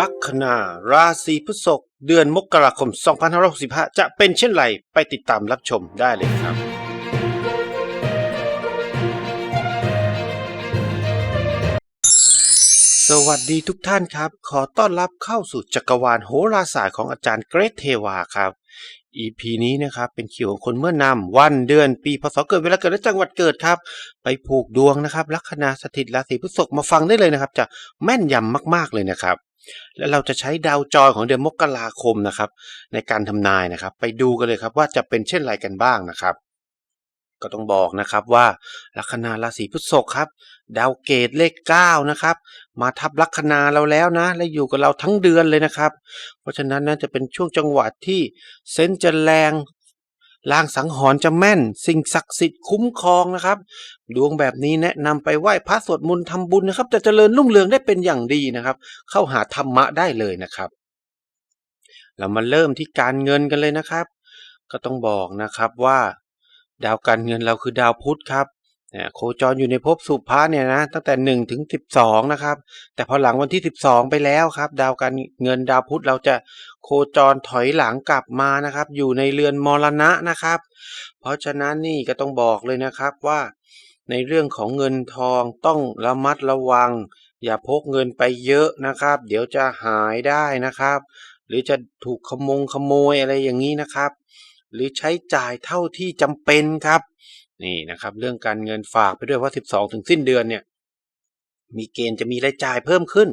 ลัคนาราศีพฤษภเดือนมกราคม 2565 จะเป็นเช่นไรไปติดตามรับชมได้เลยครับสวัสดีทุกท่านครับ ขอต้อนรับเข้าสู่จักรวาลโหราศาสตร์ของอาจารย์เกรทเทวาครับ EP นี้นะครับเป็นคิวของคนเมื่อนำวันเดือนปีพศเกิดเวลาเกิดและจังหวัดเกิดครับ ไปผูกดวงนะครับลัคนาสถิตราศีพฤษภมาฟังได้เลยนะครับ จะแม่นยำมากๆเลยนะครับ และเราจะใช้ดาวจอยของเดือนมกราคมนะครับ ในการทำนายนะครับ ไปดูกันเลยครับว่าจะเป็นเช่นไรกันบ้างนะครับ ก็ต้องบอกนะครับว่าลัคนาราศีพฤษภครับ ดาวเกตเลข9นะครับมาทับลัคนาเราแล้วนะ และอยู่กับเราทั้งเดือนเลยนะครับ เพราะฉะนั้นน่าจะเป็นช่วงจังหวะที่เซนส์จะแรง ลางสังหรณ์จะแม่น สิ่งศักดิ์สิทธิ์คุ้มครองนะครับ ดวงแบบนี้แนะนำไปไหว้พระสวดมนต์ทำบุญนะครับ จะเจริญรุ่งเรืองได้เป็นอย่างดีนะครับ เข้าหาธรรมะได้เลยนะครับ เรามาเริ่มที่การเงินกันเลยนะครับ ก็ต้องบอกนะครับว่า ดาวการเงินเราคือดาวพุธครับโคจรอยู่ในภพสุภะเนี่ยนะตั้งแต่หนึ่งถึงสิบสองนะครับแต่พอหลังวันที่สิบสองไปแล้วครับ ดาวการเงินดาวพุธเราจะ โคจรถอยหลังกลับมานะครับ อยู่ในเรือนมรณะนะครับ เพราะฉะนั้นนี่ก็ต้องบอกเลยนะครับว่า ในเรื่องของเงินทองต้องระมัดระวัง อย่าพกเงินไปเยอะนะครับ เดี๋ยวจะหายได้นะครับ หรือจะถูกขโมงขโมยอะไรอย่างนี้นะครับ หรือใช้จ่ายเท่าที่จำเป็นครับ นี่นะครับ เรื่องการเงินฝากไปด้วยว่า 12 ถึงสิ้นเดือนเนี่ย มีเกณฑ์จะมีรายจ่ายเพิ่มขึ้น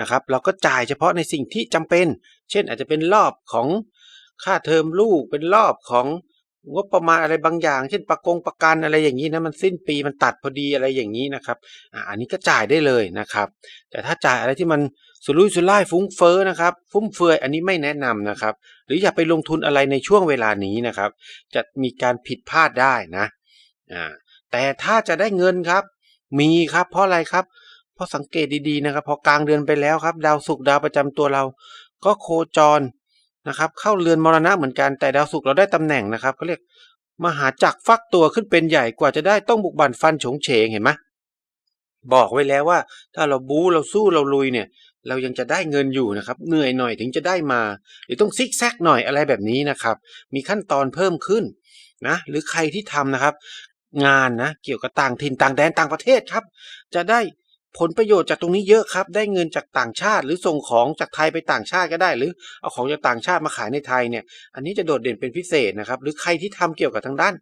นะครับ เราก็จ่ายเฉพาะในสิ่งที่จำเป็น เช่นอาจจะเป็นรอบของค่าเทอมลูกเป็นรอบของงบประมาณอะไรบางอย่าง เช่นประกงประกันอะไรอย่างนี้นะมันสิ้นปีมันตัดพอดีอะไรอย่างนี้นะครับอ่าอันนี้ก็จ่ายได้เลยนะครับ แต่ถ้าจ่ายอะไรที่มันสุรุ่ยสุร่ายฟุ้งเฟ้อนะครับ ฟุ่มเฟือยอันนี้ไม่แนะนำนะครับ หรืออย่าไปลงทุนอะไรในช่วงเวลานี้นะครับ จะมีการผิดพลาดได้นะอ่าแต่ถ้าจะได้เงินครับ มีครับเพราะอะไรครับเพราะสังเกตดีๆนะครับ พอกลางเดือนไปแล้วครับ ดาวศุกร์ดาวประจำตัวเรา ก็โคจรนะครับ เข้าเรือนมรณะเหมือนกันแต่ดาวศุกร์เราได้ตำแหน่งนะครับเขาเรียกมหาจักรฟักตัวขึ้นเป็นใหญ่กว่าจะได้ต้องบุกบั่นฟันฉงเฉงเห็นไหมบอกไว้แล้วว่า ถ้าเราบู๊เราสู้เราลุยเนี่ย เรายังจะได้เงินอยู่นะครับ เหนื่อยหน่อยถึงจะได้มา หรือต้องซิกแซกหน่อยอะไรแบบนี้นะครับ มีขั้นตอนเพิ่มขึ้นนะหรือใครที่ทำนะครับ งานนะเกี่ยวกับต่างถิ่นต่างแดนต่างประเทศครับ จะได้ ผลประโยชน์จากตรงนี้เยอะครับ ได้เงินจากต่างชาติ หรือส่งของจากไทยไปต่างชาติก็ได้ หรือเอาของจากต่างชาติมาขายในไทยเนี่ย อันนี้จะโดดเด่นเป็นพิเศษนะครับ หรือใครที่ทำเกี่ยวกับทางด้าน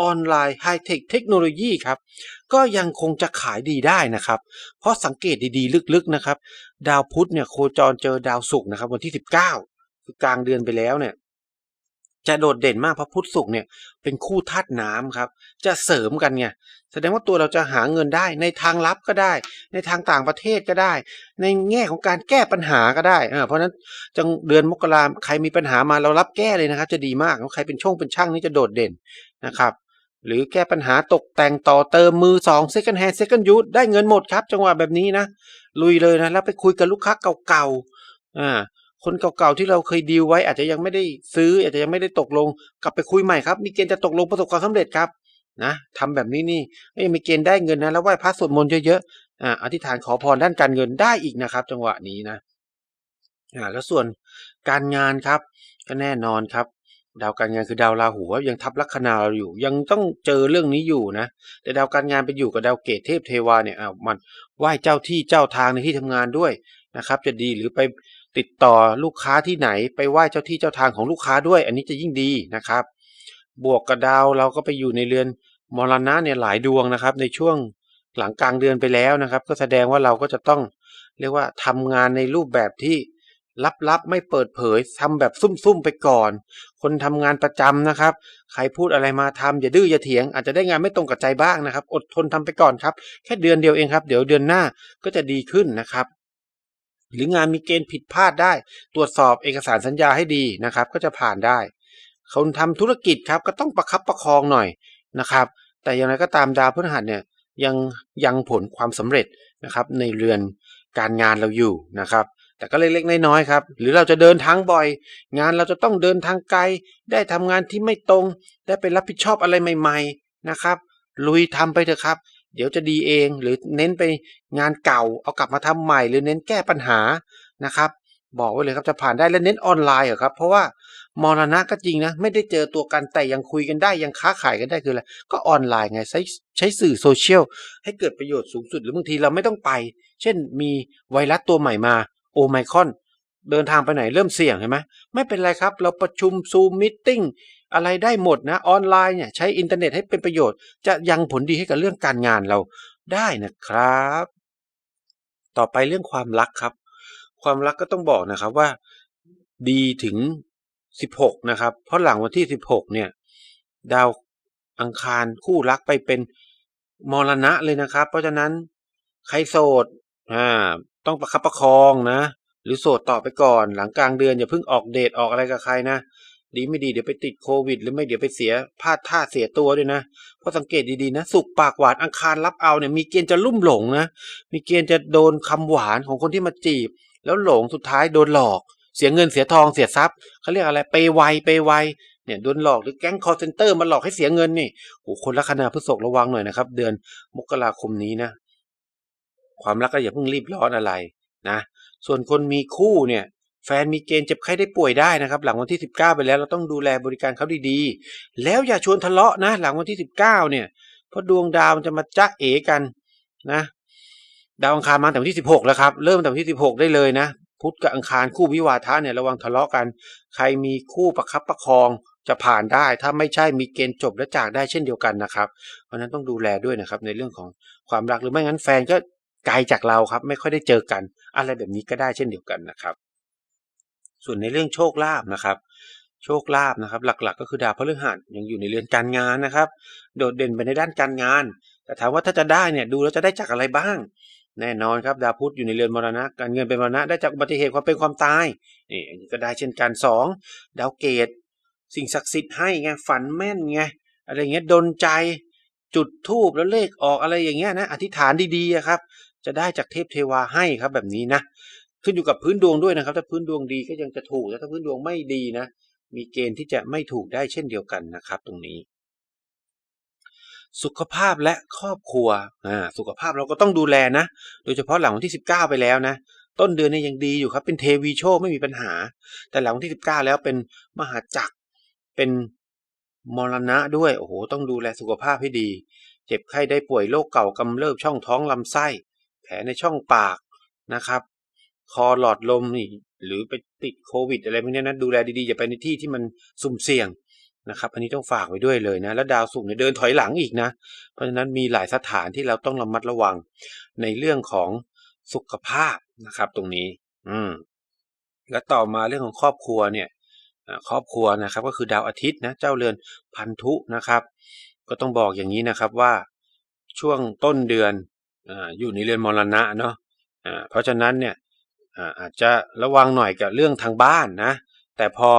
ออนไลน์ไฮเทคเทคโนโลยีครับ ก็ยังคงจะขายดีได้นะครับ เพราะสังเกตดีๆ ลึกๆนะครับ ดาวพุธเนี่ยโคจรเจอดาวศุกร์นะครับวันที่ 19 คือกลางเดือนไปแล้วเนี่ย จะโดดเด่นมากเพราะพุทธศุกร์เนี่ยเป็นคู่ธาตุน้ำครับ จะเสริมกันไงแสดงว่าตัวเราจะหาเงินได้ในทางลับก็ได้ ในทางต่างประเทศก็ได้ ในแง่ของการแก้ปัญหาก็ได้เออเพราะฉะนั้นจังเดือนมกราใครมีปัญหามาเรารับแก้เลยนะครับ จะดีมากใครเป็นช่องเป็นช่างนี่จะโดดเด่นนะครับหรือแก้ปัญหาตกแต่งต่อเติมมือสอง second hand second use ได้เงินหมดครับ จังหวะแบบนี้นะ ลุยเลยนะ แล้วไปคุยกับลูกค้าเก่าๆอ่า คนเก่าๆที่เราเคยดีลไว้อาจจะยังไม่ได้ซื้อ อาจจะยังไม่ได้ตกลง กลับไปคุยใหม่ครับ มีเกณฑ์จะตกลงประสบความสำเร็จครับนะทำแบบนี้นี่เอ้ยมีเกณฑ์ได้เงินนะแล้วไหว้พระสวดมนต์เยอะๆอ่าอธิษฐานขอพรด้านการเงินได้อีกนะครับ จังหวะนี้นะอ่าแล้วส่วนการงานครับ ก็แน่นอนครับ ดาวการงานคือดาวราหูยังทับลัคนาเราอยู่ ยังต้องเจอเรื่องนี้อยู่นะ แต่ดาวการงานไปอยู่กับดาวเกตเทพเทวาเนี่ยอ้าวมันไหว้เจ้าที่เจ้าทางในที่ทำงานด้วยนะครับ จะดีหรือไป ติดต่อลูกค้าที่ไหนไปไหว้เจ้าที่เจ้าทางของลูกค้าด้วย อันนี้จะยิ่งดีนะครับ บวกกับดาวเราก็ไปอยู่ในเรือนมรณะเนี่ยหลายดวงนะครับ ในช่วงหลังกลางเดือนไปแล้วนะครับ ก็แสดงว่าเราก็จะต้องเรียกว่าทำงานในรูปแบบที่ลับๆไม่เปิดเผยทำแบบซุ่มๆไปก่อน คนทำงานประจำนะครับ ใครพูดอะไรมาทำอย่าดื้ออย่าเถียง อาจจะได้งานไม่ตรงกับใจบ้างนะครับ อดทนทำไปก่อนครับ แค่เดือนเดียวเองครับ เดี๋ยวเดือนหน้าก็จะดีขึ้นนะครับ หรืองานมีเกณฑ์ผิดพลาดได้ ตรวจสอบเอกสารสัญญาให้ดีนะครับ ก็จะผ่านได้ คนทำธุรกิจครับก็ต้องประคับประคองหน่อยนะครับ แต่อย่างไรก็ตามดาวพฤหัสเนี่ยยังยังผลความสำเร็จนะครับ ในเรือนการงานเราอยู่นะครับ แต่ก็เล็กๆน้อยๆครับ หรือเราจะเดินทางบ่อย งานเราจะต้องเดินทางไกล ได้ทำงานที่ไม่ตรง ได้ไปรับผิดชอบอะไรใหม่ ๆนะครับ ลุยทำไปเถอะครับ เดี๋ยวจะดีเอง หรือเน้นไปงานเก่าเอากลับมาทำใหม่ หรือเน้นแก้ปัญหานะครับ บอกไว้เลยครับจะผ่านได้และเน้นออนไลน์เหรอครับ เพราะว่ามรณะก็จริงนะไม่ได้เจอตัวกันแต่ยังคุยกันได้ยังค้าขายกันได้คืออะไรก็ออนไลน์ไงใช้ใช้สื่อโซเชียลให้เกิดประโยชน์สูงสุดหรือบางทีเราไม่ต้องไป เช่นมีไวรัสตัวใหม่มาโอไมคอนเดินทางไปไหนเริ่มเสี่ยงใช่ไหมไม่เป็นไรครับ เราประชุมซูมมิทติ้ง อะไรได้หมดนะออนไลน์เนี่ยใช้อินเทอร์เน็ตให้เป็นประโยชน์ จะยังผลดีให้กับเรื่องการงานเราได้นะครับ ต่อไปเรื่องความรักครับ ความรักก็ต้องบอกนะครับว่า ดีถึง 16 นะครับ เพราะหลังวันที่ 16 เนี่ย ดาวอังคารคู่รักไปเป็นมรณะเลยนะครับ เพราะฉะนั้นใครโสดอ่าต้องประคับประคองนะ หรือโสดต่อไปก่อน หลังกลางเดือนอย่าเพิ่งออกเดทออกอะไรกับใครนะ ดีไม่ดีเดี๋ยวไปติดโควิด หรือไม่เดี๋ยวไปเสียพลาดท่าเสียตัวด้วยนะเพราะสังเกตดีๆนะ สุกปากหวานอังคารรับเอาเนี่ยมีเกณฑ์จะลุ่มหลงนะ มีเกณฑ์จะโดนคำหวานของคนที่มาจีบ แล้วหลงสุดท้ายโดนหลอก เสียเงินเสียทองเสียทรัพย์เขาเรียกอะไรเปไวเปไวเนี่ยโดนหลอกหรือแก๊งคอร์เซนเตอร์มาหลอกให้เสียเงินนี่โอ้คนลัคนาพฤษภระวังหน่อยนะครับ เดือนมกราคมนี้นะ ความรักก็อย่าเพิ่งรีบร้อนอะไรนะ ส่วนคนมีคู่เนี่ย แฟนมีเกณฑ์เจ็บไข้ได้ป่วยได้นะครับ หลังวันที่ 19 ไปแล้วเราต้องดูแลบริการเขาดีๆ แล้วอย่าชวนทะเลาะนะ หลังวันที่ 19 เนี่ยเพราะดวงดาวมันจะมาจ้าเอกันนะ ดาวอังคารมาแต่วันที่ 16 แล้วครับ เริ่มแต่วันที่ 16 ได้เลยนะ พุธกับอังคารคู่วิวาทะเนี่ยระวังทะเลาะกัน ใครมีคู่ประคับประคองจะผ่านได้ ถ้าไม่ใช่มีเกณฑ์จบและจากได้เช่นเดียวกันนะครับ เพราะฉะนั้นต้องดูแลด้วยนะครับในเรื่องของความรักหรือไม่งั้นแฟนก็ไกลจากเราครับ ไม่ค่อยได้เจอกัน อะไรแบบนี้ก็ได้เช่นเดียวกันนะครับ ส่วนในเรื่องโชคลาภนะครับ โชคลาภนะครับ หลักๆ ก็คือดาวพฤหัสยังอยู่ในเรือนการงานนะครับ โดดเด่นไปในด้านการงาน แต่ถามว่าถ้าจะได้เนี่ยดูแล้วจะได้จากอะไรบ้าง แน่นอนครับดาวพุธอยู่ในเรือนมรณะ การเงินเป็นมรณะได้จากอุบัติเหตุความเป็นความตายนี่อันนี้ก็ได้เช่นกันสองดาวเกตสิ่งศักดิ์สิทธิ์ให้ไงฝันแม่นไงอะไรเงี้ยดนใจจุดทูบแล้วเลขออกอะไรอย่างเงี้ยนะอธิษฐานดีๆครับ จะได้จากเทพเทวาให้ครับแบบนี้นะ ขึ้นอยู่กับพื้นดวงด้วยนะครับ ถ้าพื้นดวงดีก็ยังจะถูกแต่ถ้าพื้นดวงไม่ดีนะ มีเกณฑ์ที่จะไม่ถูกได้เช่นเดียวกันนะครับ ตรงนี้ สุขภาพและครอบครัวอ่าสุขภาพเราก็ต้องดูแลนะ โดยเฉพาะหลังวันที่ 19 ไปแล้วนะ ต้นเดือนเนี่ยยังดีอยู่ครับ เป็นเทวีโชคไม่มีปัญหา แต่หลังวันที่ 19 แล้วเป็นมหาจักร เป็นมรณะด้วย โอ้โห ต้องดูแลสุขภาพให้ดี เจ็บไข้ได้ป่วยโรคเก่ากำเริบช่องท้องลำไส้ แผลในช่องปากนะครับ คอหลอดลมนี่หรือไปติดโควิด อะไรพวกนี้นะดูแลดีๆ อย่าไปในที่ที่มันสุ่มเสี่ยงนะครับ อันนี้ต้องฝากไว้ด้วยเลยนะ แล้วดาวศุกร์เนี่ยเดินถอยหลังอีกนะ เพราะฉะนั้นมีหลายสถานที่เราต้องระมัดระวังในเรื่องของสุขภาพนะครับ ตรงนี้ อืม และต่อมาเรื่องของครอบครัวเนี่ยครอบครัวนะครับ ก็คือดาวอาทิตย์นะ เจ้าเรือนพันธุนะครับ ก็ต้องบอกอย่างนี้นะครับว่าช่วงต้นเดือนออยู่ในเรือนมรณะเนาะอ่าเพราะฉะนั้นเนี่ย อาอาจจะระวังหน่อยกับเรื่องทางบ้านนะ แต่พอ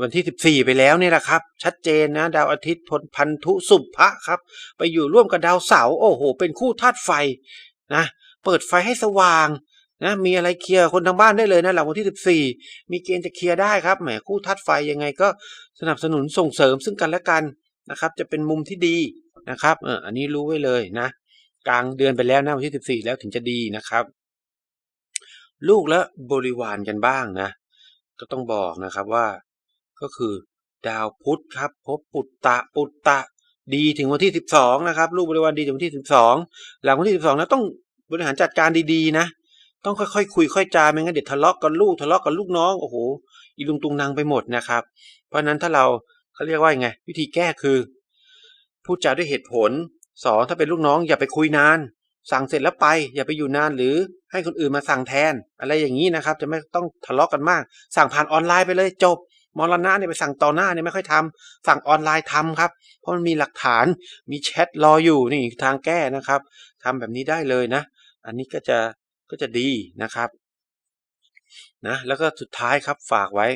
วันที่ 14 ไปแล้วเนี่ยแหละครับ ชัดเจนนะ ดาวอาทิตย์พลพันธุสุภะครับ ไปอยู่ร่วมกับดาวเสาร์โอ้โห เป็นคู่ธาตุไฟนะ เปิดไฟให้สว่างนะมีอะไรเคลียร์คนทางบ้านได้เลยนะหลังวันที่ 14 มีเกณฑ์จะเคลียร์ได้ครับแหมคู่ธาตุไฟยังไงก็สนับสนุนส่งเสริมซึ่งกันและกันนะครับ จะเป็นมุมที่ดีนะครับเอออันนี้รู้ไว้เลยนะ กลางเดือนไปแล้วนะวันที่ 14 แล้วถึงจะดีนะครับ ลูกและบริวารกันบ้างนะ ก็ต้องบอกนะครับว่า ก็คือดาวพุธครับพบปุตตะปุตตะดีถึงวันที่ 12 นะครับ ลูกบริวารดีถึงวันที่ 12 หลังวันที่ 12นะต้องบริหารจัดการดีๆนะ ต้องค่อยๆคุยค่อยจาไม่งั้นเดี๋ยวทะเลาะกับลูกทะเลาะกับลูกน้องโอ้โหอีลุงตุงนางไปหมดนะครับ เพราะฉะนั้นถ้าเราเขาเรียกว่าไง วิธีแก้คือพูดจาด้วยเหตุผลสองถ้าเป็นลูกน้องอย่าไปคุยนาน สั่งเสร็จแล้วไป อย่าไปอยู่นานหรือ ให้คนอื่นมาสั่งแทน อะไรอย่างนี้นะครับ จะไม่ต้องทะเลาะกันมาก สั่งผ่านออนไลน์ไปเลยจบมรณะเนี่ยไปสั่งต่อหน้าเนี่ยไม่ค่อยทำสั่งออนไลน์ทำครับ เพราะมันมีหลักฐานมีแชทรออยู่นี่ทางแก้นะครับทำแบบนี้ได้เลยนะ อันนี้ก็จะก็จะดีนะครับนะแล้วก็สุดท้ายครับฝากไว้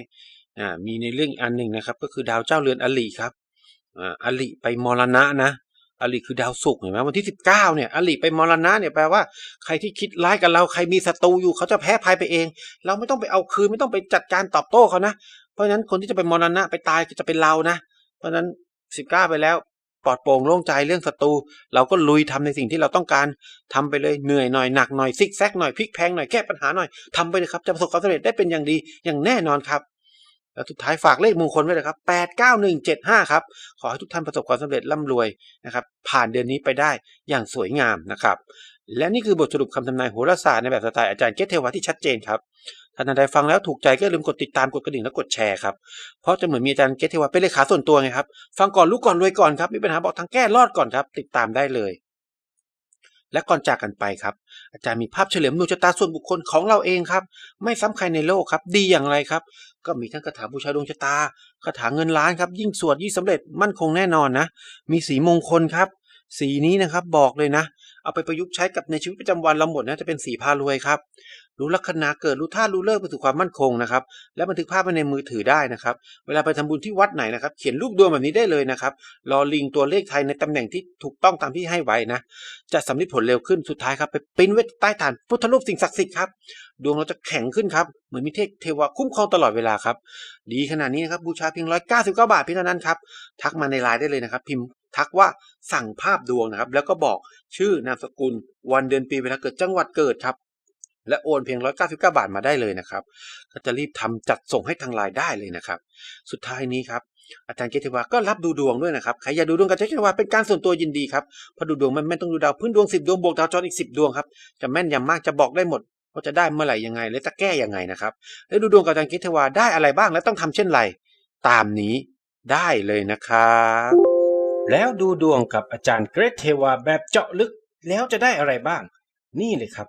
อ่ามีในเรื่องอันหนึ่งนะครับ ก็คือดาวเจ้าเรือนอลิครับอ่าอลิไปมรณะนะ อลิคือดาวศุกร์เห็นไหมวันที่สิบเก้าเนี่ยอลิไปมรณะเนี่ยแปลว่าใครที่คิดร้ายกับเราใครมีศัตรูอยู่เขาจะแพ้ภัยไปเอง เราไม่ต้องไปเอาคืนไม่ต้องไปจัดการตอบโต้เขานะเพราะฉะนั้นคนที่จะไปมรณะไปตายก็จะเป็นเรานะ เพราะฉะนั้นสิบเก้าไปแล้วปลอดโปร่งโล่งใจเรื่องศัตรูเราก็ลุยทำในสิ่งที่เราต้องการทำไปเลยเหนื่อยหน่อยหนักหน่อยซิกแซกหน่อยพลิกแพงหน่อยแก้ปัญหาหน่อยทำไปเลยครับจะประสบความสำเร็จได้เป็นอย่างดีอย่างแน่นอนครับ แล้วสุดท้ายฝากเลขมงคลไว้เลยครับแปดเก้าหนึ่งเจ็ดห้าครับ ขอให้ทุกท่านประสบความสำเร็จร่ำรวยนะครับ ผ่านเดือนนี้ไปได้อย่างสวยงามนะครับ และนี่คือบทสรุปคำทำนายโหราศาสตร์ในแบบสไตล์อาจารย์เกตเทวาที่ชัดเจนครับ ท่านใดฟังแล้วถูกใจก็อย่าลืมกดติดตามกดกระดิ่งและกดแชร์ครับ เพราะจะเหมือนมีอาจารย์เกตเทวาเป็นเลขาส่วนตัวไงครับ ฟังก่อนรู้ก่อนรวยก่อนครับ มีปัญหาบอกทางแก้รอดก่อนครับ ติดตามได้เลย และก่อนจากกันไปครับ อาจารย์มีภาพเฉลิมดวงชะตาส่วนบุคคลของเราเองครับ ไม่ซ้ำใครในโลกครับ ดีอย่างไรครับ ก็มีทั้งคาถาบูชาดวงชะตาคาถาเงินล้านครับ ยิ่งสวดยิ่งสำเร็จมั่นคงแน่นอนนะ มีสีมงคลครับ สีนี้นะครับบอกเลยนะ เอาไปประยุกต์ใช้กับในชีวิตประจำวันเราหมดนะจะเป็นสีพารวยครับ รู้ลัคนาเกิดรู้ท่ารู้เลิกไปสู่ความมั่นคงนะครับ และบันทึกภาพไว้ในมือถือได้นะครับ เวลาไปทำบุญที่วัดไหนนะครับ เขียนรูปดวงแบบนี้ได้เลยนะครับรอลิงตัวเลขไทยในตำแหน่งที่ถูกต้องตามที่ให้ไว้นะ จะสำลิดผลเร็วขึ้นสุดท้ายครับไปปิ้นไว้ใต้ฐานพุทธรูปสิ่งศักดิ์สิทธิ์ครับดวงเราจะแข็งขึ้นครับเหมือนมีเทพเทวาคุ้มครองตลอดเวลาครับดีขนาดนี้นะครับบูชาเพียงร้อยเก้าสิบเก้าบาทเพียงเท่านั้นครับทักมาในไลน์ได้เลยนะครับ พิมพ์ทักว่าสั่งภาพดวงนะครับ แล้วก็บอกชื่อนามสกุล วันเดือนปีเวลาเกิดจังหวัดเกิดครับ และโอนเพียงร้อยเก้าสิบเก้าบาทมาได้เลยนะครับ ก็จะรีบทำจัดส่งให้ทางไลน์ได้เลยนะครับ สุดท้ายนี้ครับอาจารย์เกตเทวาก็รับดูดวงด้วยนะครับ ใครอยากดูดวงกับอาจารย์เกตเทวาเป็นการส่วนตัวยินดีครับเพราะดูดวงมันแม่นต้องดูดาวพื้นดวงสิบดวงบวกดาวจรอีกสิบดวงครับ จะแม่นยำมากจะบอกได้หมดว่าจะได้เมื่อไหร่ยังไง และจะแก้ยังไงนะครับ แล้วดูดวงกับอาจารย์เกตเทวาได้อะไรบ้างและต้องทำเช่นไร ตามนี้ได้เลยนะครับแล้วดูดวงกับอาจารย์เกรทเทวาแบบเจาะลึกแล้วจะได้อะไรบ้าง นี่เลยครับ